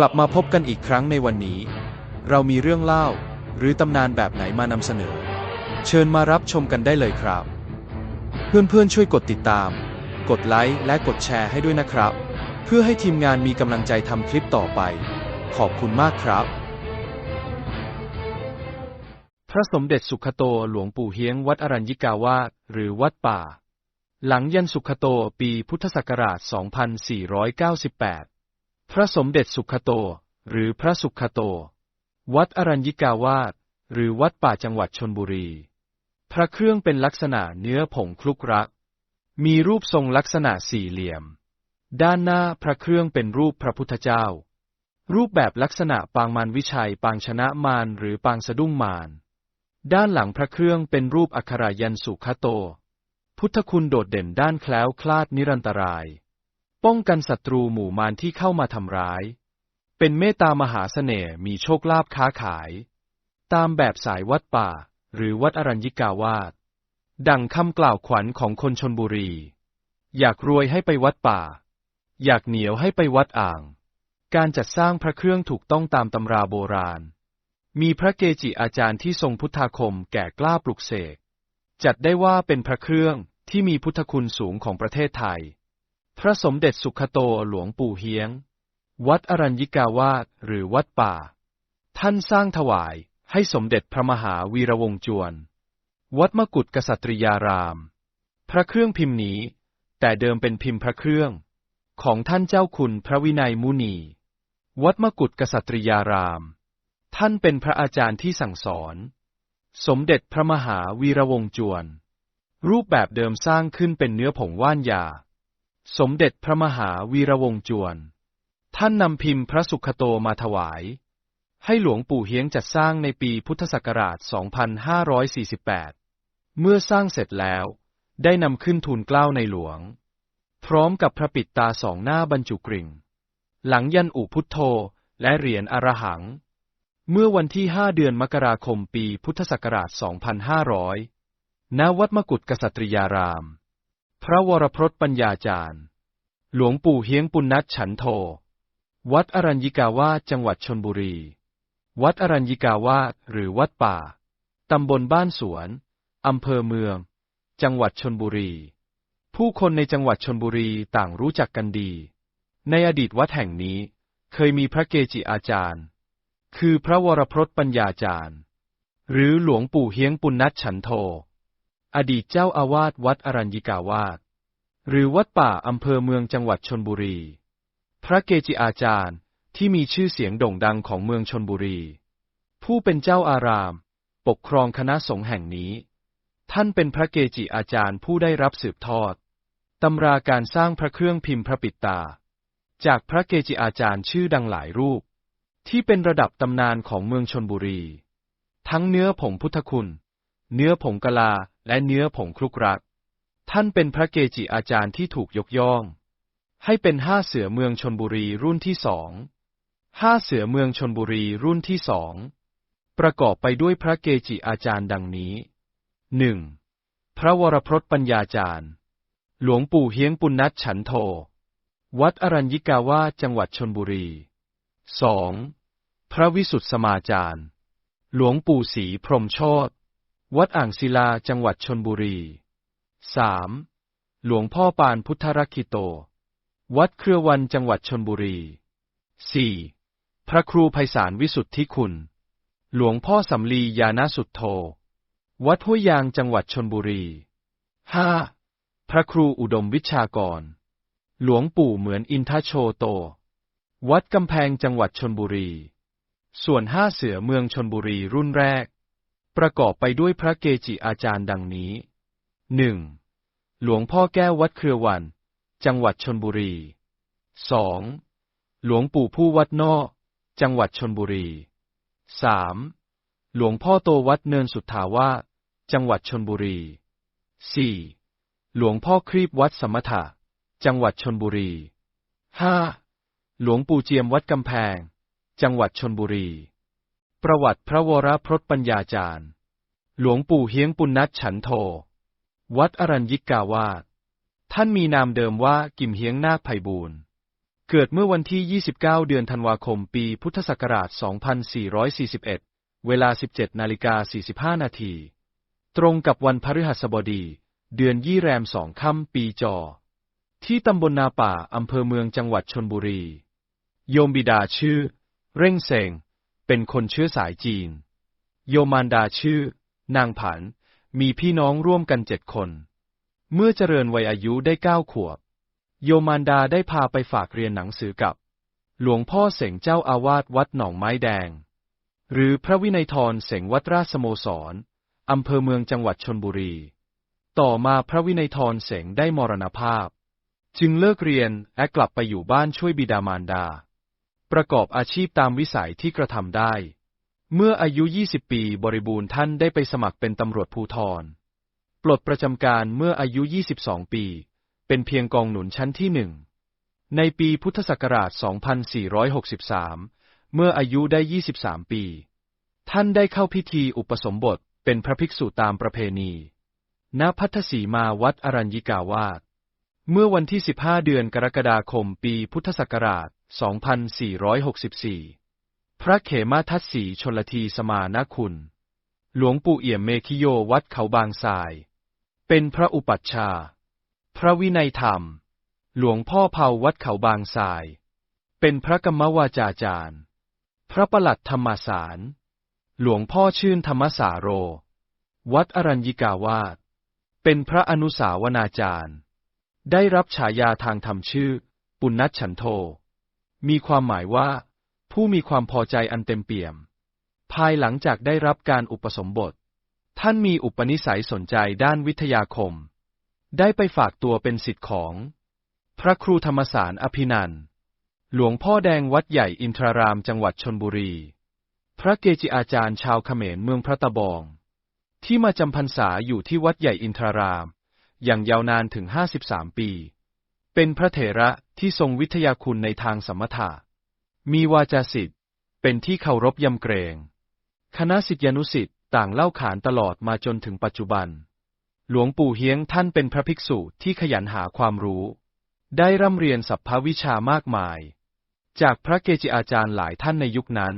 กลับมาพบกันอีกครั้งในวันนี้ เรามีเรื่องเล่า หรือตำนานแบบไหนมานำเสนอ เชิญมารับชมกันได้เลยครับ เพื่อนๆช่วยกดติดตาม กดไลค์และกดแชร์ให้ด้วยนะครับ เพื่อให้ทีมงานมีกำลังใจทำคลิปต่อไป ขอบคุณมากครับ พระสมเด็จสุขโตหลวงปู่เฮียงวัดอรัญญิกาวาสหรือวัดป่า หลังยันสุขโตปีพุทธศักราช 2498 พระสมเด็จสุขโต หรือพระสุขโต วัดอรัญญิกาวาสหรือวัดป่าจังหวัดชนบุรี พระเครื่องเป็นลักษณะเนื้อผงคลุกรัก มีรูปทรงลักษณะสี่เหลี่ยม ด้านหน้าพระเครื่องเป็นรูปพระพุทธเจ้า รูปแบบลักษณะปางมารวิชัยปางชนะมารหรือปางสะดุ้งมารด้านหลังพระเครื่องเป็นรูปอักขรายันสุขโต พุทธคุณโดดเด่นด้านแคล้วคลาดนิรันตราย ป้องกันศัตรูหมู่มารที่เข้ามาทำร้าย เป็นเมตตามหาเสน่ห์มีโชคลาภค้าขาย ตามแบบสายวัดป่า หรือวัดอรัญญิกาวาสดังคำกล่าวขวัญของคนชนบุรี อยากรวยให้ไปวัดป่า อยากเหนียวให้ไปวัดอ่าง การจัดสร้างพระเครื่องถูกต้องตามตำราโบราณ มีพระเกจิอาจารย์ที่ทรงพุทธาคมแก่กล้าปลุกเสก จัดได้ว่าเป็นพระเครื่องที่มีพุทธคุณสูงของประเทศไทย พระสมเด็จสุขโตหลวงปู่เฮียง วัดอรัญญิกาวาสหรือวัดป่า ท่านสร้างถวายให้สมเด็จพระมหาวีระวงศ์จวน วัดมกุฏกษัตริยาราม พระเครื่องพิมพ์นี้ แต่เดิมเป็นพิมพ์พระเครื่อง ของท่านเจ้าคุณพระวินัยมุนี วัดมกุฏกษัตริยาราม ท่านเป็นพระอาจารย์ที่สั่งสอน สมเด็จพระมหาวีระวงศ์จวน รูปแบบเดิมสร้างขึ้นเป็นเนื้อผงว่านยา สมเด็จพระมหาวีระวงศ์จวน ท่านนำพิมพ์พระสุขโตมาถวาย ให้หลวงปู่เฮียงจัดสร้างในปีพุทธศักราช 2548 เมื่อสร้างเสร็จแล้ว ได้นำขึ้นทูลเกล้าในหลวง พร้อมกับพระปิดตาสองหน้าบรรจุกริ่ง หลังยันอุพุทโธและเหรียญอรหัง เมื่อวันที่ 5 เดือนมกราคมปีพุทธศักราช 2500 ณ วัดมกุฏกษัตริยาราม พระวรพรตปัญญาจารย์ หลวงปู่เฮียงปุณณัชฉันโท วัดอรัญญิกาวาสจังหวัดชนบุรี วัดอรัญญิกาวาสหรือวัดป่า ตำบลบ้านสวน อำเภอเมือง จังหวัดชนบุรี ผู้คนในจังหวัดชนบุรีต่างรู้จักกันดี ในอดีตวัดแห่งนี้เคยมีพระเกจิอาจารย์ คือพระวรพรตปัญญาจารย์ หรือหลวงปู่เฮียงปุณณัชฉันโท อดีตเจ้าอาวาสวัดอรัญญิกาวาสหรือวัดป่าอำเภอเมืองจังหวัดชนบุรี พระเกจิอาจารย์ที่มีชื่อเสียงโด่งดังของเมืองชนบุรี ผู้เป็นเจ้าอาราม ปกครองคณะสงฆ์แห่งนี้ ท่านเป็นพระเกจิอาจารย์ผู้ได้รับสืบทอดตำราการสร้างพระเครื่องพิมพ์พระปิดตา จากพระเกจิอาจารย์ชื่อดังหลายรูป ที่เป็นระดับตำนานของเมืองชนบุรี ทั้งเนื้อผงพุทธคุณ เนื้อผงกะลา และเนื้อผงคลุกรัก ท่านเป็นพระเกจิอาจารย์ที่ถูกยกย่อง ให้เป็นห้าเสือเมืองชนบุรีรุ่นที่สอง ห้าเสือเมืองชนบุรีรุ่นที่สอง ประกอบไปด้วยพระเกจิอาจารย์ดังนี้หนึ่งพระวรพรตปัญญาจารย์ หลวงปู่เฮียงปุณณัชฉันโท วัดอรัญญิกาวาจังหวัดชนบุรีสองพระวิสุทธสมาจารย์ หลวงปู่ศรีพรมโชต วัดอ่างศิลาจังหวัดชนบุรีสามหลวงพ่อปานพุทธรักิโต วัดเครือวันจังหวัดชนบุรีสี่พระครูไพศาลวิสุทธิคุณ หลวงพ่อสำลียานาสุทโธวัดห้วยยางจังหวัดชนบุรีห้าพระครูอุดมวิชากร หลวงปู่เหมือนอินทโชโต วัดกำแพงจังหวัดชนบุรี ส่วนห้าเสือเมืองชนบุรีรุ่นแรก ประกอบไปด้วยพระเกจิอาจารย์ดังนี้หนึ่งหลวงพ่อแก้ววัดเครือวัน จังหวัดชนบุรีสองหลวงปู่ผู้วัดนอก จังหวัดชนบุรีสามหลวงพ่อโตวัดเนินสุทธาวาสจังหวัดชนบุรีสี่หลวงพ่อครีบวัดสมถะ จังหวัดชนบุรีห้าหลวงปู่เจียมวัดกำแพง จังหวัดชนบุรี ประวัติพระวรพรตปัญญาจารย์ หลวงปู่เฮียงปุณณัชฉันโท วัดอรัญญิกาวาสท่านมีนามเดิมว่ากิมเฮียงนาคไพบูรณ์เกิดเมื่อวันที่ 29 เดือนธันวาคม ปีพุทธศักราช 2441 เวลา 17 นาฬิกา 45 นาที ตรงกับวันพฤหัสบดี เดือนยี่แรมสองค่ำปีจอ ที่ตำบลนาป่าอำเภอเมืองจังหวัดชนบุรี โยมบิดาชื่อ เร่งเซง เป็นคนเชื้อสายจีน โยมารดาชื่อ นางผัน มีพี่น้องร่วมกันเจ็ดคน เมื่อเจริญวัยอายุได้เก้าขวบ โยมารดาได้พาไปฝากเรียนหนังสือกับ หลวงพ่อเสงเจ้าอาวาสวัดหนองไม้แดง หรือพระวินัยทรเสงวัดราชสโมสรอำเภอเมืองจังหวัดชนบุรี ต่อมาพระวินัยทรเสงได้มรณภาพ จึงเลิกเรียนและกลับไปอยู่บ้านช่วยบิดามารดา ประกอบอาชีพตามวิสัยที่กระทำได้ เมื่ออายุ 20 ปีบริบูรณ์ท่านได้ไปสมัครเป็นตำรวจภูธร ปลดประจำการเมื่ออายุ 22 ปี เป็นเพียงกองหนุนชั้นที่หนึ่ง ในปีพุทธศักราช 2463 เมื่ออายุได้ 23 ปี ท่านได้เข้าพิธีอุปสมบทเป็นพระภิกษุตามประเพณี ณ พัทธสีมาวัดอรัญญิกาวาสเมื่อวันที่ 15 เดือนกรกฎาคม ปีพุทธศักราช 2464 พระเขมาทัศสีชนลทีสมานคุณ หลวงปู่เอี่ยมเมคิโยวัดเขาบางทราย เป็นพระอุปัชฌาย์พระวินัยธรรม หลวงพ่อเผาวัดเขาบางทราย เป็นพระกรรมวาจาจารย์ พระประหลัดธรรมสาร หลวงพ่อชื่นธรรมสาโร วัดอรัญญิกาวาสเป็นพระอนุสาวนาจารย์ ได้รับฉายาทางธรรมชื่อ ปุณณชฉันโท มีความหมายว่า ผู้มีความพอใจอันเต็มเปี่ยม ภายหลังจากได้รับการอุปสมบท ท่านมีอุปนิสัยสนใจด้านวิทยาคม ได้ไปฝากตัวเป็นศิษย์ของ พระครูธรรมสารอภินันหลวงพ่อแดงวัดใหญ่อินทรารามจังหวัดชนบุรี พระเกจิอาจารย์ชาวเขมรเมืองพระตะบอง ที่มาจำพรรษาอยู่ที่วัดใหญ่อินทราราม อย่างยาวนานถึง 53 ปี เป็นพระเถระที่ทรงวิทยาคุณในทางสมถะ มีวาจาสิทธิ์ เป็นที่เคารพยำเกรง คณะสิทธิานุสิทธิ์ต่างเล่าขานตลอดมาจนถึงปัจจุบัน หลวงปู่เฮียงท่านเป็นพระภิกษุที่ขยันหาความรู้ ได้ร่ำเรียนสัพพวิชามากมาย จากพระเกจิอาจารย์หลายท่านในยุคนั้น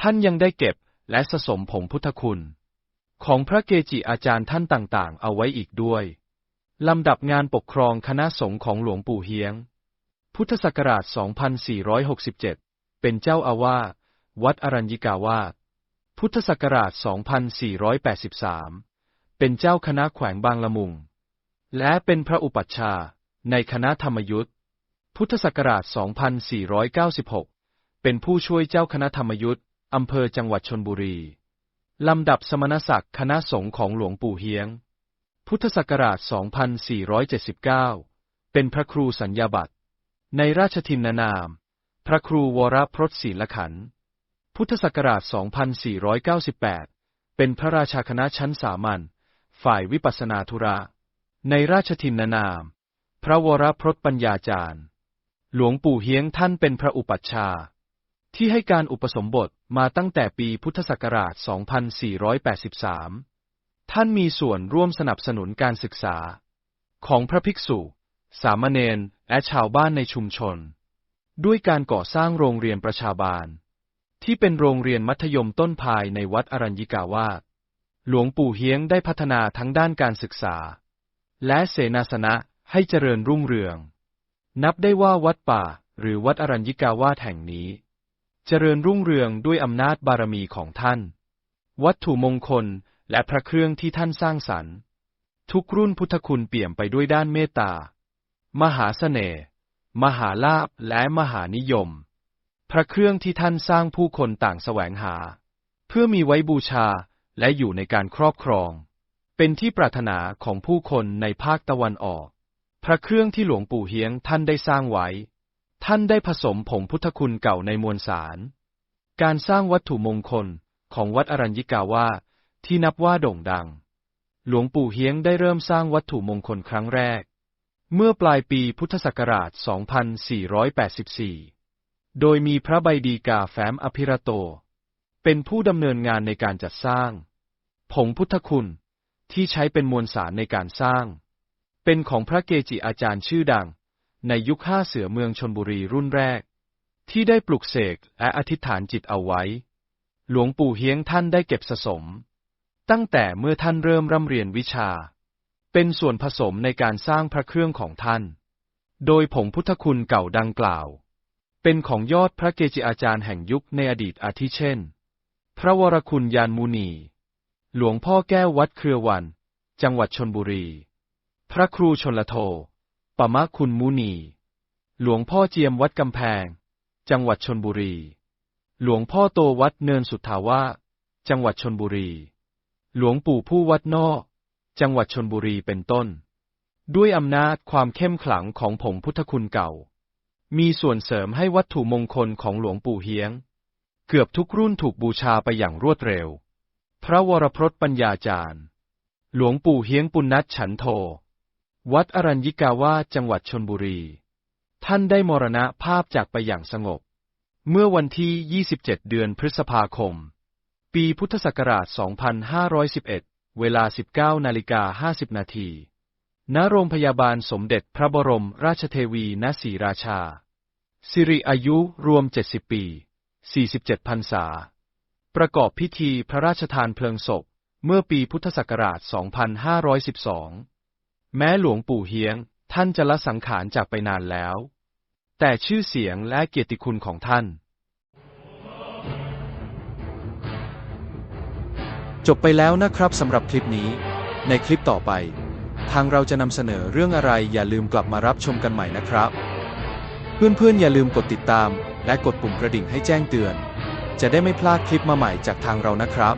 ท่านยังได้เก็บและสะสมผงพุทธคุณ ของพระเกจิอาจารย์ท่านต่างๆ เอาไว้อีกด้วย ลำดับงานปกครองคณะสงฆ์ของหลวงปู่เฮียง พุทธศักราช 2467 เป็นเจ้าอาวาสวัดอรัญญิกาวาสพุทธศักราช 2483 เป็นเจ้าคณะแขวงบางละมุง และเป็นพระอุปัชฌาย์ในคณะธรรมยุทธพุทธศักราช 2496 เป็นผู้ช่วยเจ้าคณะธรรมยุทธอำเภอจังหวัดชนบุรี ลำดับสมณศักดิ์คณะสงฆ์ของหลวงปู่เฮียง พุทธศักราช 2479 เป็นพระครูสัญญาบัตรในราชทินนาม พระครูวรพรสศีลขันธ์พุทธศักราช 2498 เป็นพระราชาคณะชั้นสามัญ ฝ่ายวิปัสนาธุระ ในราชทินนาม พระวรพรสปัญญาจารย์ หลวงปู่เฮียงท่านเป็นพระอุปัชฌาย์ที่ให้การอุปสมบทมาตั้งแต่ปีพุทธศักราช 2483 ท่านมีส่วนร่วมสนับสนุนการศึกษา ของพระภิกษุ สามเณรและชาวบ้านในชุมชน ด้วยการก่อสร้างโรงเรียนประชาบาล ที่เป็นโรงเรียนมัธยมต้นภายในวัดอรัญญิกาวาสหลวงปู่เฮียงได้พัฒนาทั้งด้านการศึกษา และเสนาสนะให้เจริญรุ่งเรือง นับได้ว่าวัดป่าหรือวัดอรัญญิกาวาสแห่งนี้ เจริญรุ่งเรืองด้วยอำนาจบารมีของท่าน วัตถุมงคล และพระเครื่องที่ท่านสร้างสรรค์ ทุกรุ่นพุทธคุณเปี่ยมไปด้วยด้านเมตตา มหาเสน่ห์มหาลาภและมหานิยม พระเครื่องที่ท่านสร้างผู้คนต่างแสวงหา เพื่อมีไว้บูชาและอยู่ในการครอบครอง เป็นที่ปรารถนาของผู้คนในภาคตะวันออก พระเครื่องที่หลวงปู่เฮียงท่านได้สร้างไว้ ท่านได้ผสมผงพุทธคุณเก่าในมวลสาร การสร้างวัตถุมงคลของวัดอรัญญิกาวาส ที่นับว่าโด่งดัง หลวงปู่เฮียงได้เริ่มสร้างวัตถุมงคลครั้งแรก เมื่อปลายปีพุทธศักราช 2484 โดยมีพระใบดีกาแฟ้มอภิรโต เป็นผู้ดำเนินงานในการจัดสร้าง ผงพุทธคุณที่ใช้เป็นมวลสารในการสร้าง เป็นของพระเกจิอาจารย์ชื่อดัง ในยุคห้าเสือเมืองชนบุรีรุ่นแรก ที่ได้ปลุกเสกและอธิษฐานจิตเอาไว้ หลวงปู่เฮียงท่านได้เก็บสะสม ตั้งแต่เมื่อท่านเริ่มร่ำเรียนวิชา เป็นส่วนผสมในการสร้างพระเครื่องของท่าน โดยผงพุทธคุณเก่าดังกล่าว เป็นของยอดพระเกจิอาจารย์แห่งยุคในอดีตอาทิเช่น พระวรคุณยานมูนี หลวงพ่อแก้ววัดเครือวัน จังหวัดชนบุรี พระครูชนละโทปมะคุณมุนี หลวงพ่อเจียมวัดกำแพง จังหวัดชนบุรี หลวงพ่อโตวัดเนินสุทธาวาสจังหวัดชนบุรี หลวงปู่ผู้วัดนอก จังหวัดชนบุรีเป็นต้น ด้วยอำนาจความเข้มขลังของผงพุทธคุณเก่า มีส่วนเสริมให้วัตถุมงคลของหลวงปู่เฮียง เกือบทุกรุ่นถูกบูชาไปอย่างรวดเร็ว พระวรพจน์ปัญญาจารย์ หลวงปู่เฮียงปุณณัชฉันโท วัดอรัญญิกาวาจังหวัดชนบุรี ท่านได้มรณภาพจากไปอย่างสงบ เมื่อวันที่ 27 เดือนพฤษภาคม ปีพุทธศักราช 2511 เวลา 19นาฬิกา50 นาที ณ โรงพยาบาลสมเด็จพระบรมราชเทวีณศรีราชา สิริอายุรวม 70 ปี 47พรรษา ประกอบพิธีพระราชทานเพลิงศพ เมื่อปีพุทธศักราช 2512 แม้หลวงปู่เฮียง ท่านจะละสังขารจากไปนานแล้ว แต่ชื่อเสียงและเกียรติคุณของท่าน จบไปแล้วนะครับสำหรับคลิปนี้ ในคลิปต่อไป ทางเราจะนำเสนอเรื่องอะไรอย่าลืมกลับมารับชมกันใหม่นะครับ เพื่อนๆอย่าลืมกดติดตาม และกดปุ่มกระดิ่งให้แจ้งเตือน จะได้ไม่พลาดคลิปมาใหม่จากทางเรานะครับ